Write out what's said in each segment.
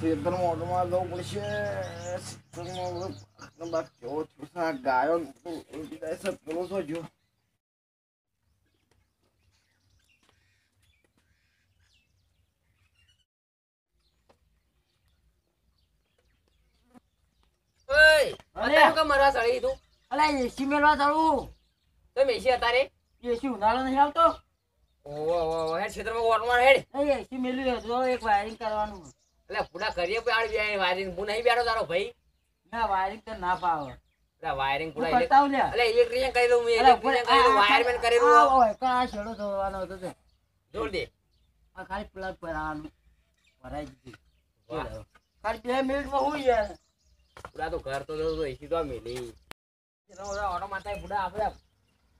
ખેતરમાં ઓટોમાં જવું પડશે. બાપ કેવો છે? ગાયો છે પેલો તો જો. મરવા સળી તું અલા એસી મેળવા ચાલુ તો મેસી અત્યારે? એસી ઉનાળો નહીં આવતો. ઓહો ઓહો હેડ ક્ષેત્રમાં ઓટમાં હેડ. એસી મેળવી તો એક વાયરિંગ કરવાનું. એટલે પૂરા કરીએ પણ આડી વાયરિંગ? હું નહીં બેઠો તારો ભાઈ. ના વાયરિંગ તો ના પાવ એટલે વાયરિંગ પૂરા એટલે ઇલેક્ટ્રિશિયન કરી દઉં મેં ઇલેક્ટ્રિશિયન કરી દઉં વાયરમેન કરી દઉં ઓય કા આ છેડો ધોવાનો હતો તે. જોડ દે. આ ખાલી પ્લગ ભરાવાનું. ભરાઈ દીધું. ખાલી બે મિનિટમાં હું યાર. પૂરા તો ઘર તો જવું એસી તો મિલી. ઓટો માતા પૂરા આપણે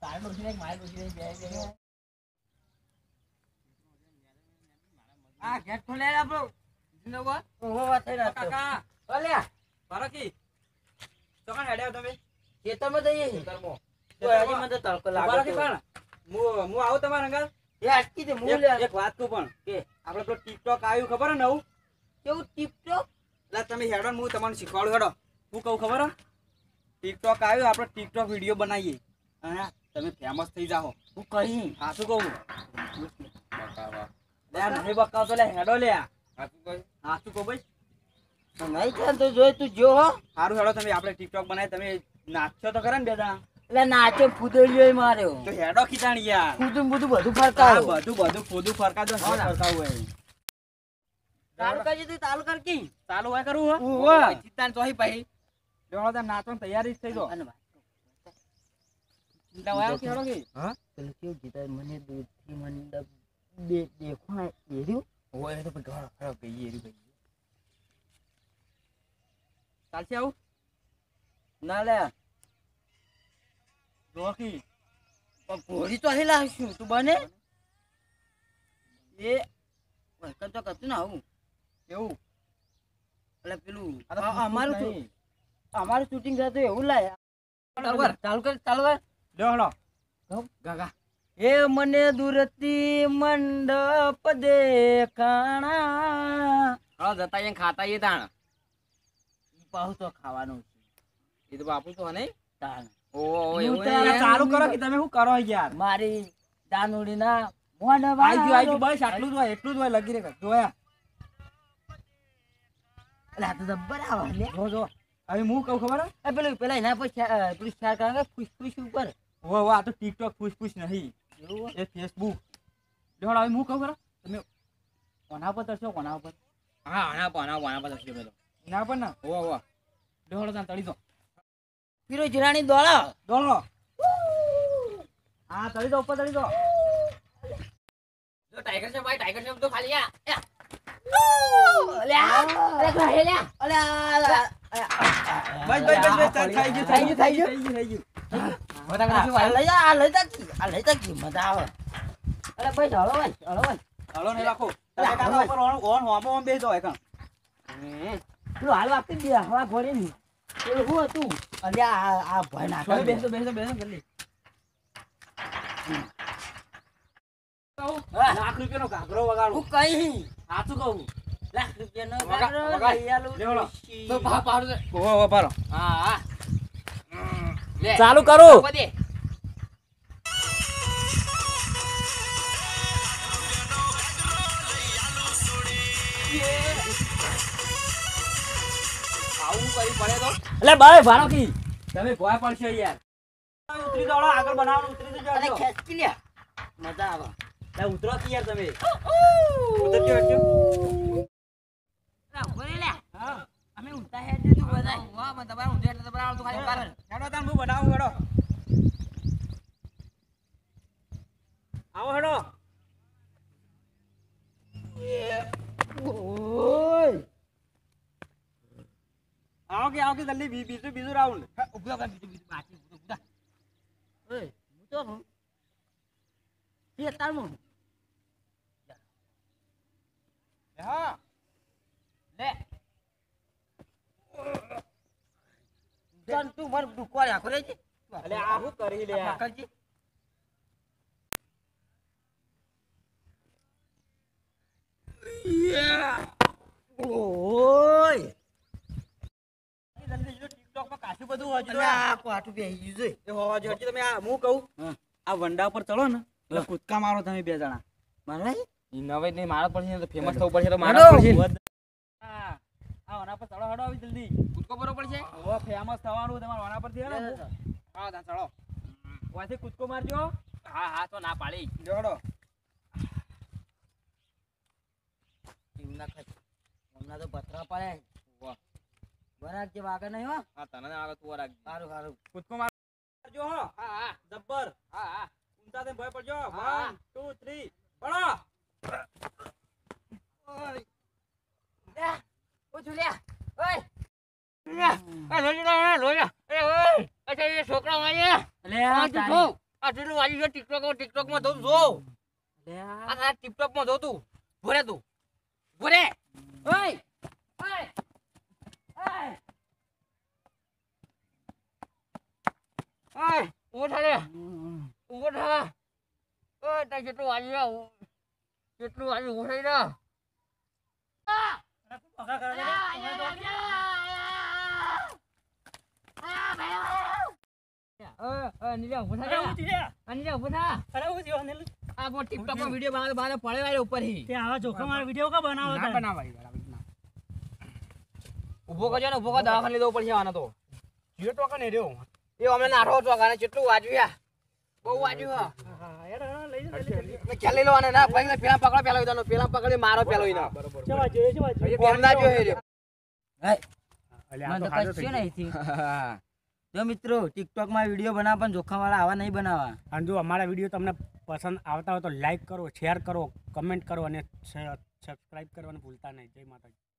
તારે ડોસી મારે ડોસી બે આ ગેટ ખોલે આપણો. થઈ કાકા, અલ્યા બારાકી. હેડ્યા તમે? ખેતરમાં જઈએ ખેતરમાં. ઓય, હજી મને તડકો લાગે બારાકી પણ, હું- હું આવું તમારા અંગાત? એ અટકી દે, હું એક- વાત કહું પણ. કે? આપણે પેલું ટિકટોક આવ્યું ખબર હે નવું? કેવું ટીપટોપ? એટલે તમે હેડો હું તમને શીખવાડું હેડો. હું કહું ખબર હે? ટિકટોક આવ્યું આપણે ટિકટોક વીડિયો બનાવીએ. અને તમે ફેમસ થઈ જાઓ. હું કહી. હા શું કહું? લે નહીં બકાવતો લે હેડો લે હા શું ભાઈ? નહીં થાય તો જોઈ તું જો હો. સારું હેડો તમે આપણે ટિકટોક બનાવી તમે નાચો તો ખરા ને બે એટલે નાચો ફૂદડીયો માર્યો તો હેડો ખીચાણી યાર. ફૂદું બધું બધું હા, બધું બધું ખોદું ફરકા દો ફરકા હોય. ચાલુ કરજે તું ચાલુ કર કી. ચાલુ હોય કરવું હો? ઉવ્વ. ચિંતા ચોહી પછી જોડો તમે નાચવાની તૈયારી જ થઈ જો. અને ચિંતા હોય કે હેડો કે? પેલું કેવું જીતા મને દૂધથી મંડપ બે દેખો ને એ રહ્યું ઓય, તો પછી ઘણો ખરાબ એ રહ્યું કહીએ. ચાલશે આવું ના લે જોકી પણ ઘોડી તો અહીં લાવશું તું બને એ વળકર તો કરતું ને આવું એવું એટલે પેલું અમારું. અમારું શૂટિંગ થતું એવું લાયા ચાલુ કર. ચાલુ કર ચાલુ કર લ્યો હેડો કહું? ગાગા એ મને દૂરથી મંડપ દેખાણા હા, જતા અહીંયા ખાતા એ તાણ. બહુ તો ખાવાનું છે. એ તો બાપુ તો નહીં? તાણ. એવું. અલા, ચાલુ કરો કે તમે શું કરો યાર? મારી દાનુડીના મોઢ આઈ આઈ બસ આટલું જ હોય એટલું જ હોય લગી રે જોયા. આ તો જબ્બર આવે લે. જો જો. હવે હું કહું ખબર? હે? એ પેલું પેલા એના પર શેર કરે ફૂસ ફૂસ ઉપર? ઓ આ તો ટિકટોક પૂછ નહીં? એ ફેસબુક જો હવે હું કહું ખરા? તમે કોના પર તરશો કોના પર? હા આના પર આના પર આના પર તરશો પેલો. ના પર ને? ઓ ઓ ડોળો ત્યાં તળી દો. પીરો જીરાણી દોડા. દોળો હા તળી દો ઉપર તળી દો. જો ટાઈગર છે ભાઈ ટાઈગર છે તો ખાલી આ. અલ્યા અલ્યા બસ બસ બસ થઈ ગયું થઈ ગયું, થઈ ગયું. થઈ ગયું. થઈ ગયું આ લઈ જા આ લઈ જા આ લઈ જા કી, મજા આવે અરે ભાઈ હળો ભાઈ હળો ભાઈ હળો નહીં રાખો તમે કાકા ઉપર ઓન ઓન હોમો હોમ બેસી દો પેલું હાલ આપી દે હવા ઘોડે ની પેલું શું હતું અલ્યા આ આ ભાઈ નાખો બેસો બેસો બેસો જલ્દી લાખ રૂપિયાનો ઘાઘરો વગાડો હું કઈ સાચું કહું લાખ રૂપિયાનો વગા- ગાગરો વગા- લઈ આલું લેવડો. ડોશી. તો ભા પાડું હા હા ચાલુ કરું. આવું કરી પડે તો? એટલે બાય ભારો કી તમે ભોય પડશો યાર. ઉતરી દોડો આગળ બનાવવાનું ઉતરી તો અને ખેંચી લે. મજા આવે. લે ઉતરો કી યાર તમે. ઉતરજો ઊભો રે લે. હા. અમે ઊંધા હેડ તું બધા વાહ મને તમારે ઊંધે એટલે તમારે આવતું ખાલી બાર. હેડો તાન હું બનાવું હેડો આવો હેડો આવો કે આવો કે જલ્દી બીજું બીજું રાઉન્ડ હા, કર, બીજું બીજું બાકી ઊભો, ઊભો. ઓય હું તો હું તે તારું હા તન તું મર ડુકવા રાખો લે છે અલે આ હું કરી લે? કરજી ઓય. વંડા પર ચડો ને એટલે કૂદકા મારો તમે બે જણા. મારા નવે નહીં મારા પર ફેમસ થવું પડશે તો પડશે હા આ વના પર ચડો હડો આવી જલ્દી. કૂદકો ભરવો પડશે ઓ ફેમસ થવાનું તમારા વાના પરથી હે હા તા ચડો વાથી કૂદકો મારજો. હા હા તો ના પાડી. જોડો એમના ખાય. હમણાં તો પથરા પડે. વાહ. બરાબર જે વાગે નહીં હો. હા તને આગળ તું રાખ સારું, સારું. કૂદકો મારજો હો. હા હા. જબ્બર. હા હા. ઊંચા થઈને ભય પડજો. 1 2 3 પડો. ઓય. ઓ જુલિયા કેટલું વાળી રહ્યા કેટલું વાળી ઊભો થઈ રહ્યા ઓય ઓય નીલા ઊભો થા રે અનિલા ઊભો થા આ વો ટિકટોકમાં વિડિયો બનાવે બારે પડે વાળે ઉપર હી ના બનાવાય બરાબર ના ઊભો કરજો ને ઊભો કર દવાખાને લઈ પડશે આને તો જીરો ટોકા ને રહ્યો એ અમને નાઠો ટોકા ને કેટલું વાજવ્યા બહુ વાજ્યું હા લઈ લો આને ના ભાઈ પેલા પકડો પેલા વિધાનો પેલા પકડી મારો પેલો વિધા બરોબર જો હે રહ્યો મને તો કશું નહીં થયું. જો મિત્રો ટિકટોકમાં વીડિયો બનાવવા પણ જોખમ વાળા આવા નહીં બનાવવા. અને જો અમારા વીડિયો તમને પસંદ આવતા હોય તો લાઈક કરો શેર કરો કમેન્ટ કરો અને સબસ્ક્રાઈબ કરવાનું ભૂલતા નહીં. જય માતાજી.